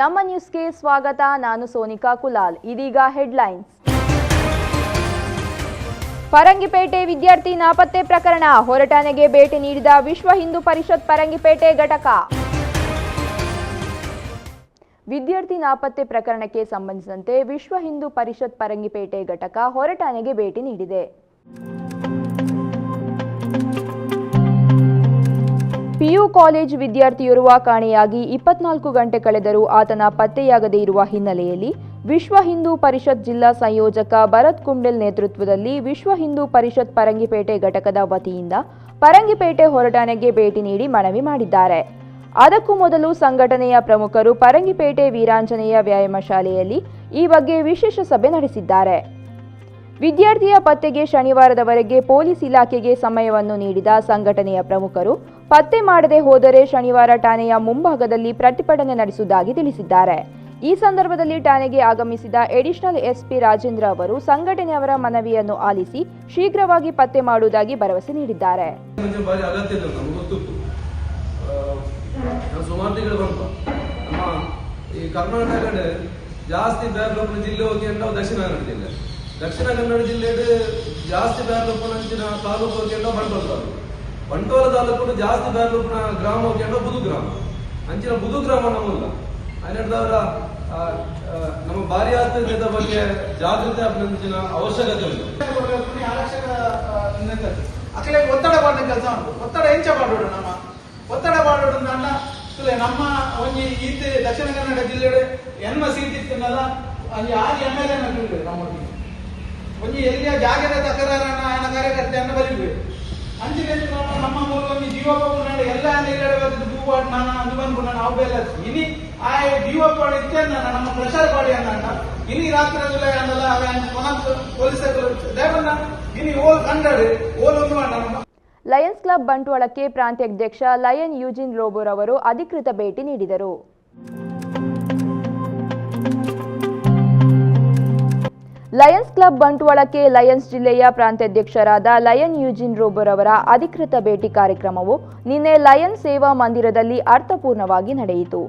ನಮ್ಮ ನ್ಯೂಸ್ಗೆ ಸ್ವಾಗತ. ನಾನು ಸೋನಿಕಾ ಕುಲಾಲ್. ಇದೀಗ ಹೆಡ್ಲೈನ್ಸ್. ಪರಂಗಿಪೇಟೆ ವಿದ್ಯಾರ್ಥಿ ನಾಪತ್ತೆ ಪ್ರಕರಣ. ಹೊರಟಾನೆಗೆ ಭೇಟಿ ನೀಡಿದ ವಿಶ್ವ ಹಿಂದೂ ಪರಿಷತ್ ಪರಂಗಿಪೇಟೆ ಘಟಕ. ವಿದ್ಯಾರ್ಥಿ ನಾಪತ್ತೆ ಪ್ರಕರಣಕ್ಕೆ ಸಂಬಂಧಿಸಿದಂತೆ ವಿಶ್ವ ಹಿಂದೂ ಪರಿಷತ್ ಪರಂಗಿಪೇಟೆ ಘಟಕ ಹೊರಟಾನೆಗೆ ಭೇಟಿ ನೀಡಿದೆ. ಪಿಯು ಕಾಲೇಜ್ ವಿದ್ಯಾರ್ಥಿಯೋರ್ವ ಕಾಣೆಯಾಗಿ ಇಪ್ಪತ್ನಾಲ್ಕು ಗಂಟೆ ಕಳೆದರೂ ಆತನ ಪತ್ತೆಯಾಗದೇ ಇರುವ ಹಿನ್ನೆಲೆಯಲ್ಲಿ ವಿಶ್ವ ಹಿಂದೂ ಪರಿಷತ್ ಜಿಲ್ಲಾ ಸಂಯೋಜಕ ಭರತ್ ಕುಂಡೆಲ್ ನೇತೃತ್ವದಲ್ಲಿ ವಿಶ್ವ ಹಿಂದೂ ಪರಿಷತ್ ಪರಂಗಿಪೇಟೆ ಘಟಕದ ವತಿಯಿಂದ ಪರಂಗಿಪೇಟೆ ಹೊರಟಾಣೆಗೆ ಭೇಟಿ ನೀಡಿ ಮನವಿ ಮಾಡಿದ್ದಾರೆ. ಅದಕ್ಕೂ ಮೊದಲು ಸಂಘಟನೆಯ ಪ್ರಮುಖರು ಪರಂಗಿಪೇಟೆ ವೀರಾಂಜನೇಯ ವ್ಯಾಯಾಮ ಶಾಲೆಯಲ್ಲಿ ಈ ಬಗ್ಗೆ ವಿಶೇಷ ಸಭೆ ನಡೆಸಿದ್ದಾರೆ. ವಿದ್ಯಾರ್ಥಿಯ ಪತ್ತೆಗೆ ಶನಿವಾರದವರೆಗೆ ಪೊಲೀಸ್ ಇಲಾಖೆಗೆ ಸಮಯವನ್ನು ನೀಡಿದ ಸಂಘಟನೆಯ ಪ್ರಮುಖರು ಪತ್ತೆ ಮಾಡದೆ ಹೋದರೆ ಶನಿವಾರ ಠಾಣೆಯ ಮುಂಭಾಗದಲ್ಲಿ ಪ್ರತಿಭಟನೆ ನಡೆಸುವುದಾಗಿ ತಿಳಿಸಿದ್ದಾರೆ. ಈ ಸಂದರ್ಭದಲ್ಲಿ ಠಾಣೆಗೆ ಆಗಮಿಸಿದ ಎಡಿಷನಲ್ ಎಸ್ಪಿ ರಾಜೇಂದ್ರ ಅವರು ಸಂಘಟನೆಯವರ ಮನವಿಯನ್ನು ಆಲಿಸಿ ಶೀಘ್ರವಾಗಿ ಪತ್ತೆ ಮಾಡುವುದಾಗಿ ಭರವಸೆ ನೀಡಿದ್ದಾರೆ. ದಕ್ಷಿಣ ಕನ್ನಡ ಜಿಲ್ಲೆ. ದಕ್ಷಿಣ ಕನ್ನಡ ಜಿಲ್ಲೆ ಜಾಸ್ತಿ ತಾಲೂಕು ಹೋಗಿ ಬಂಟ್ವಾಳ ತಾಲೂಕು ಜಾಸ್ತಿ ಬ್ಯಾರ್ಲೋಪನ ಗ್ರಾಮ ಹೋಗಿ ಬುದು ಗ್ರಾಮ. ಅಂಚಿನ ಬುದು ಗ್ರಾಮ ನಮ್ಮಲ್ಲ. ಹನ್ನೆರಡದವರ ನಮ್ಮ ಭಾರಿ ಬಗ್ಗೆ ಜಾಗೃತಿ ಅಭಿನಂದಿಸಿನ ಅವಶ್ಯಕತೆ ಉಂಟು. ಅಕ್ಕಲೆ ಒತ್ತಡ ಪಾಡಿನ ಕೆಲಸ ಉಂಟು. ಒತ್ತಡ ಹೆಂಚ ಮಾಡೋಡು ನಮ್ಮ. ಒತ್ತಡ ಮಾಡೋಡು ಸುಲೆ ನಮ್ಮ ಒಂಜಿ ಈತೆ ದಕ್ಷಿಣ ಕನ್ನಡ ಜಿಲ್ಲೆ ಎಮ್ಮ ಸೀಟ್ ಇತ್ತಲ್ಲ ಅಲ್ಲಿ ಆರು ಎಂ ಎಲ್ ಎ ನಮ್ಮೊಟ್ಟಿಗೆ ಒಂಜಿ ಎಲ್ಲಿಯ ಜಾಗದ ತಕರಾರನ್ನ ಆಯನ ಕಾರ್ಯಕರ್ತೆಯನ್ನು ಬರೀಬೇಕು. ನಮ್ಮ ನಾನು ಇನಿ ನಮ್ಮ ಲಯನ್ಸ್ ಕ್ಲಬ್ ಬಂಟ್ವಾಳಕ್ಕೆ ಪ್ರಾಂತ್ಯಾಧ್ಯಕ್ಷ ಲಯನ್ ಯೂಜಿನ್ ರೋಬೋರ್ ಅವರು ಅಧಿಕೃತ ಭೇಟಿ ನೀಡಿದರು. ಲಯನ್ಸ್ ಕ್ಲಬ್ ಬಂಟ್ವಾಳಕ್ಕೆ ಲಯನ್ಸ್ ಜಿಲ್ಲೆಯ ಪ್ರಾಂತ್ಯಾಧ್ಯಕ್ಷರಾದ ಲಯನ್ ಯೂಜಿನ್ ರೋಬರ್ ಅವರ ಅಧಿಕೃತ ಭೇಟಿ ಕಾರ್ಯಕ್ರಮವು ನಿನ್ನೆ ಲಯನ್ಸ್ ಸೇವಾ ಮಂದಿರದಲ್ಲಿ ಅರ್ಥಪೂರ್ಣವಾಗಿ ನಡೆಯಿತು.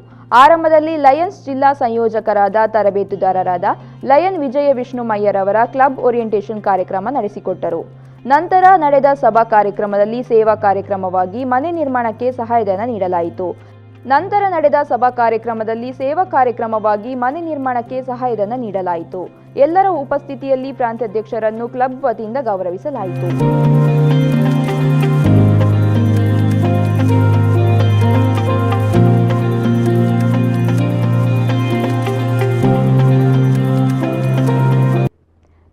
ಆರಂಭದಲ್ಲಿ ಲಯನ್ಸ್ ಜಿಲ್ಲಾ ಸಂಯೋಜಕರಾದ ತರಬೇತುದಾರರಾದ ಲಯನ್ ವಿಜಯ ವಿಷ್ಣುಮಯ್ಯರ್ ಅವರ ಕ್ಲಬ್ ಓರಿಯೆಂಟೇಷನ್ ಕಾರ್ಯಕ್ರಮ ನಡೆಸಿಕೊಟ್ಟರು. ನಂತರ ನಡೆದ ಸಭಾ ಕಾರ್ಯಕ್ರಮದಲ್ಲಿ ಸೇವಾ ಕಾರ್ಯಕ್ರಮವಾಗಿ ಮನೆ ನಿರ್ಮಾಣಕ್ಕೆ ಸಹಾಯಧನ ನೀಡಲಾಯಿತು. ನಂತರ ನಡೆದ ಸಭಾ ಕಾರ್ಯಕ್ರಮದಲ್ಲಿ ಸೇವಾ ಕಾರ್ಯಕ್ರಮವಾಗಿ ಮನೆ ನಿರ್ಮಾಣಕ್ಕೆ ಸಹಾಯಧನ ನೀಡಲಾಯಿತು. ಎಲ್ಲರ ಉಪಸ್ಥಿತಿಯಲ್ಲಿ ಪ್ರಾಂತ್ಯಾಧ್ಯಕ್ಷರನ್ನು ಕ್ಲಬ್ ವತಿಯಿಂದ ಗೌರವಿಸಲಾಯಿತು.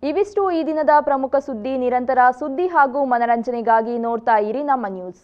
ಇವಿಷ್ಟು ಈ ದಿನದ ಪ್ರಮುಖ ಸುದ್ದಿ. ನಿರಂತರ ಸುದ್ದಿ ಹಾಗೂ ಮನರಂಜನೆಗಾಗಿ ನೋಡ್ತಾ ಇರಿ ನಮ್ಮ ನ್ಯೂಸ್.